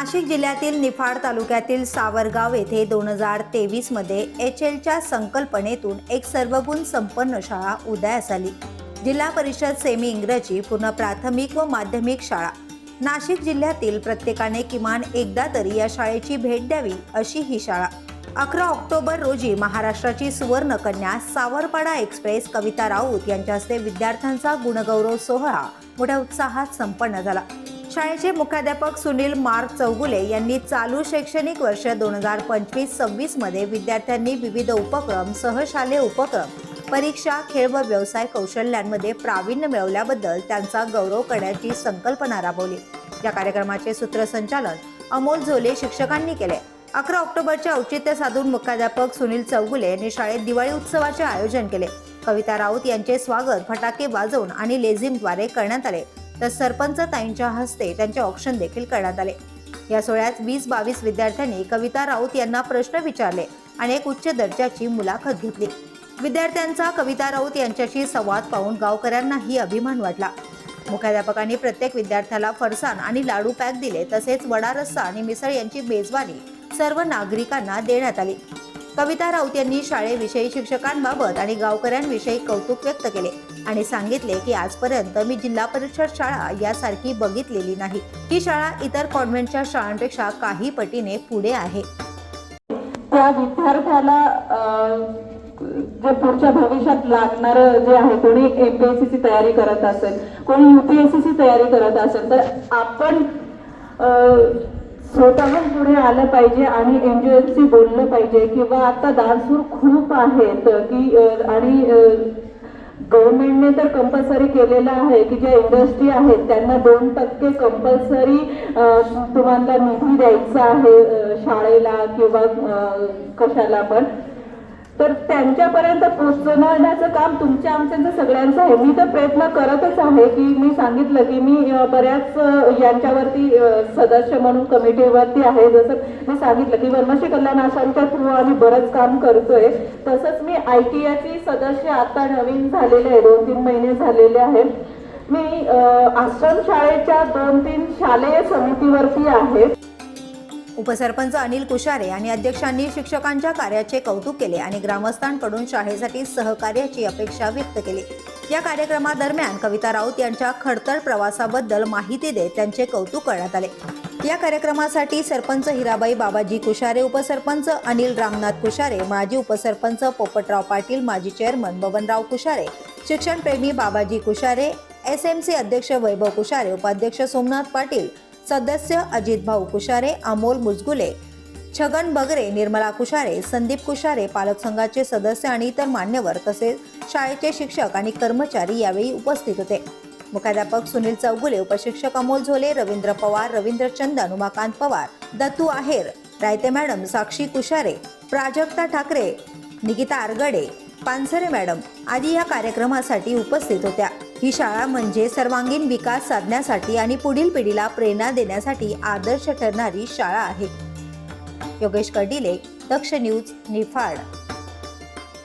नाशिक जिल्ह्यातील निफाड तालुक्यातील सावरगाव येथे दोन हजार तेवीसमध्ये एच एलच्या संकल्पनेतून एक सर्वगुण संपन्न शाळा उदयास आली. जिल्हा परिषद सेमी इंग्रजी पूर्ण प्राथमिक व माध्यमिक शाळा. नाशिक जिल्ह्यातील प्रत्येकाने किमान एकदा तरी या शाळेची भेट द्यावी अशी ही शाळा. अकरा ऑक्टोबर रोजी महाराष्ट्राची सुवर्णकन्या सावरपाडा एक्सप्रेस कविता राऊत यांच्या हस्ते विद्यार्थ्यांचा गुणगौरव सोहळा मोठ्या उत्साहात संपन्न झाला. शाळेचे मुख्याध्यापक सुनील मार्क चौगुले यांनी चालू शैक्षणिक वर्ष दोन हजार पंचवीस सव्वीसमध्ये विद्यार्थ्यांनी विविध उपक्रम सहशालेय उपक्रम परीक्षा खेळ व व्यवसाय कौशल्यांमध्ये प्रावीण्य मिळवल्याबद्दल त्यांचा गौरव करण्याची संकल्पना राबवली. या कार्यक्रमाचे सूत्रसंचालन अमोल झोले शिक्षकांनी केले. अकरा ऑक्टोबरचे औचित्य साधून मुख्याध्यापक सुनील चौगुले यांनी शाळेत दिवाळी उत्सवाचे आयोजन केले. कविता राऊत यांचे स्वागत फटाके वाजवून आणि लेझिमद्वारे करण्यात आले. तर सरपंच ताईंच्या हस्ते त्यांचे ऑप्शन देखील करण्यात आले. या सोहळ्यात वीस बावीस विद्यार्थ्यांनी कविता राऊत यांना प्रश्न विचारले आणि एक उच्च दर्जाची मुलाखत घेतली. विद्यार्थ्यांचा कविता राऊत यांच्याशी संवाद पाहून गावकऱ्यांनाही अभिमान वाटला. मुख्याध्यापकांनी प्रत्येक विद्यार्थ्याला फरसाण आणि लाडू पॅक दिले तसेच वडा रस्सा आणि मिसळ यांची मेजवानी सर्व नागरिकांना देण्यात आली. कविता राऊत यांनी शाळेविषयी शिक्षकांबाबत आणि गावकऱ्यांविषयी कौतुक व्यक्त केले आणि सांगितले की आजपर्यंत मी जिल्हा परिषद शाळा यासारखी बघितलेली नाही. ही शाळा इतर कॉन्व्हेंटच्या शाळांपेक्षा काही पटीने पुढे आहे. त्या विद्यार्थ्याला अं, जे पुढच्या भविष्यात लागणार जे आहे कोणी एमपीएससी ची तयारी करत असेल कोणी युपीएससी ची तयारी करत असेल तर आपण स्वतः पुढे आलं पाहिजे आणि एनजीओशी बोललं पाहिजे. किंवा आता दानसूर खूप आहेत की आणि गव्हर्नमेंटने तर कंपल्सरी केलेलं आहे की ज्या इंडस्ट्री आहेत त्यांना दोन टक्के कंपल्सरी तुम्हाला निधी द्यायचा आहे शाळेला किंवा कशाला पण. तर त्यांच्यापर्यंत पोहोचवण्याचं काम तुमच्या आमच्या सगळ्यांचं आहे. मी तर प्रयत्न करतच आहे की मी सांगितलं की मी बऱ्याच यांच्यावरती सदस्य म्हणून कमिटीवरती आहे. जसं मी सांगितलं की वनवासी कल्याण आशांच्या थ्रू आम्ही बरंच काम करतोय. तसंच मी आय टी आयची सदस्य आता नवीन झालेले आहे. दोन तीन महिने झालेले आहेत. मी आश्रम शाळेच्या दोन तीन शालेय समितीवरती आहे. उपसरपंच अनिल कुशारे आणि अध्यक्षांनी शिक्षकांच्या कार्याचे कौतुक केले आणि ग्रामस्थांकडून शाळेसाठी सहकार्याची अपेक्षा व्यक्त केली. या कार्यक्रमादरम्यान कविता राऊत यांच्या खडतर प्रवासाबद्दल माहिती देत त्यांचे कौतुक करण्यात आले. या कार्यक्रमासाठी सरपंच हिराबाई बाबाजी कुशारे उपसरपंच अनिल रामनाथ कुशारे माजी उपसरपंच पोपटराव पाटील माजी chairman Babanrao Kushare शिक्षणप्रेमी Babaji Kushare S M C अध्यक्ष वैभव कुशारे उपाध्यक्ष सोमनाथ पाटील सदस्य अजित भाऊ कुशारे अमोल मुजगुले छगन बगरे निर्मला कुशारे संदीप कुशारे पालक संघाचे सदस्य आणि इतर मान्यवर तसेच शाळेचे शिक्षक आणि कर्मचारी यावेळी उपस्थित होते. मुख्याध्यापक सुनील चौगुले उपशिक्षक अमोल झोले रवींद्र पवार रवींद्र चंदन उमाकांत पवार दत्तू आहेर रायते मॅडम साक्षी कुशारे प्राजक्ता ठाकरे निकिता आरगडे पानसरे मॅडम आदी या कार्यक्रमासाठी उपस्थित होत्या. ही शाळा म्हणजे सर्वांगीण विकास साधण्यासाठी आणि पुढील पिढीला प्रेरणा देण्यासाठी आदर्श ठरणारी शाळा आहे. योगेश कडिले दक्ष न्यूज निफाड.